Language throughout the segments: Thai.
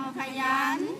ang kayan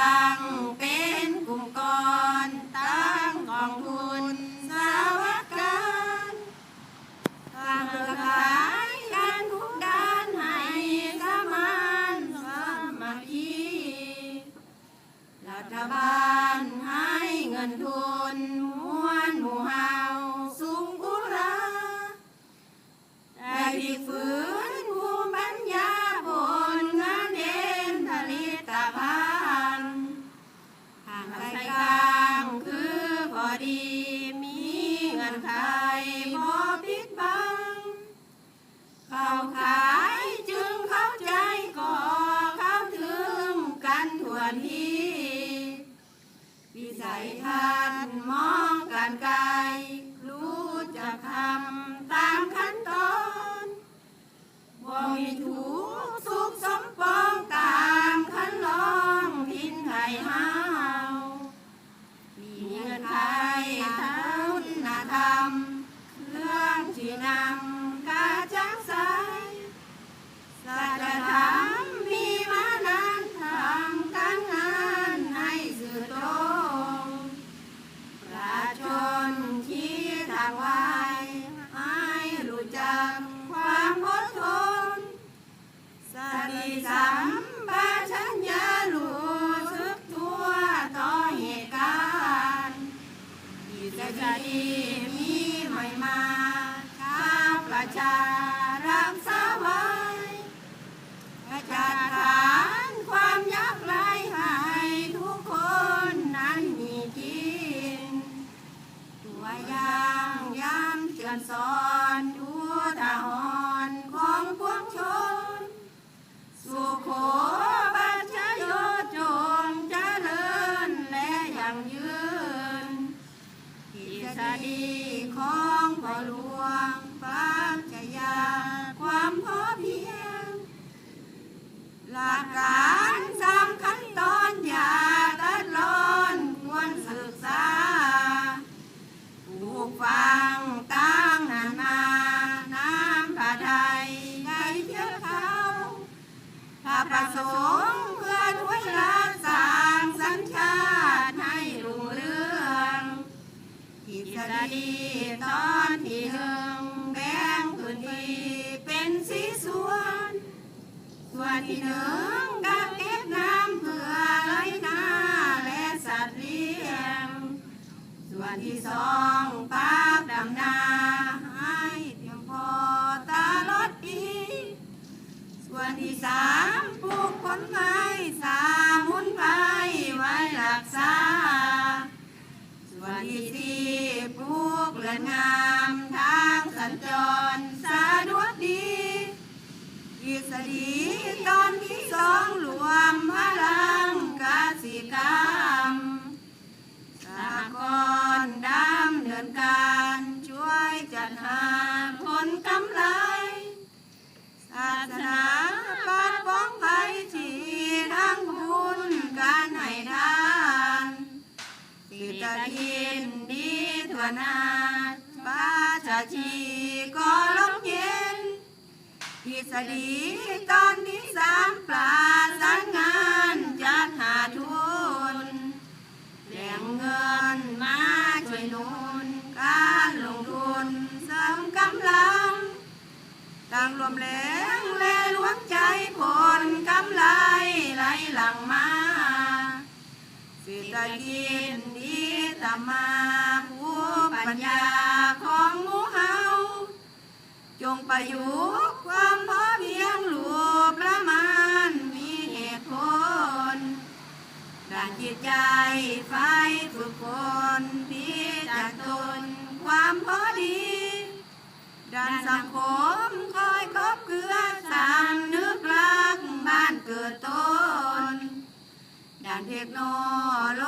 ขายจึงเข้าใจก่อเข้าถึงกันทวนทีวิสัยทัศนมองการไกลรู้จะทำตามขั้นตอนว่มีถูกสุขสมปองตามขั้นลองทิ้นไห้เฮามีเงินไทยทั้งนาธรรมเรื่องที่นำายให้รู้จักความอดทนสติสัมปชัญญะรู้ทึกตัวต่อเหตุการณ์กิจจะดีมีใหม่มาข้าประชา ษฎีของพ่อหลวงปัจจยาความพอเพียงหลักการ ดีตอนที่หลืองแบ่งขึ้นที่เป็นสีส่วน ส่วนที่หนึ่ง สดีตอนที่สองรวมพลังกสิกรรมสากรดำเดินการช่วยจัดหาผลกำไรศาสนาปาป้องภัยที่ทั้งบุญการให้ทานสิทธิยินดีทวนาป้าจะชีก็ลบ พิสดีตอนที่สามปลาสังงานจัดหาทุนแหล่งเงินมาช่วยนุนการลงทุนเสริมกำลังต่างรวมแหลงแลรวมใจผลกำไรไหลหลังมาสิ่ษกินดีตามมาผู้ปัญญาของมูเฮาจงประยุก จิตใจไฟฝึกฝนพิจากตนความพอดีด้านสังคมคอยคบเกลือสามนึกรักบ้านเกิดตนด้านเทคโนโล